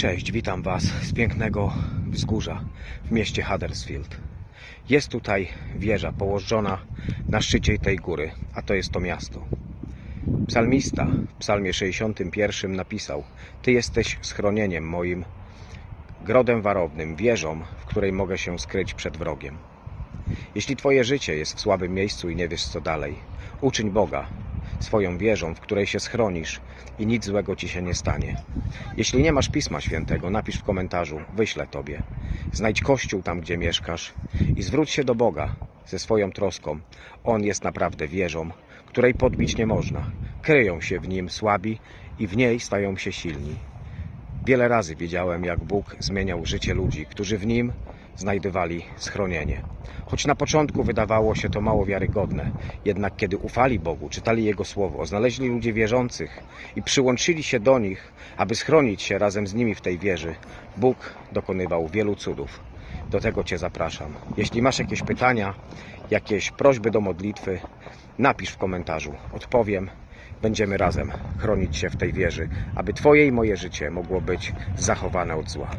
Cześć, witam Was z pięknego wzgórza w mieście Huddersfield. Jest tutaj wieża położona na szczycie tej góry, a to jest to miasto. Psalmista w psalmie 61 napisał Ty jesteś schronieniem moim, grodem warownym, wieżą, w której mogę się skryć przed wrogiem. Jeśli Twoje życie jest w słabym miejscu i nie wiesz co dalej, uczyń Boga swoją wieżą, w której się schronisz i nic złego Ci się nie stanie. Jeśli nie masz Pisma Świętego, napisz w komentarzu, wyślę Tobie. Znajdź Kościół tam, gdzie mieszkasz i zwróć się do Boga ze swoją troską. On jest naprawdę wieżą, której podbić nie można. Kryją się w nim słabi i w niej stają się silni. Wiele razy widziałem, jak Bóg zmieniał życie ludzi, którzy w nim znajdowali schronienie. Choć na początku wydawało się to mało wiarygodne, jednak kiedy ufali Bogu, czytali Jego słowo, znaleźli ludzi wierzących i przyłączyli się do nich, aby schronić się razem z nimi w tej wieży, Bóg dokonywał wielu cudów. Do tego Cię zapraszam. Jeśli masz jakieś pytania, jakieś prośby do modlitwy, napisz w komentarzu. Odpowiem. Będziemy razem chronić się w tej wieży, aby Twoje i moje życie mogło być zachowane od zła.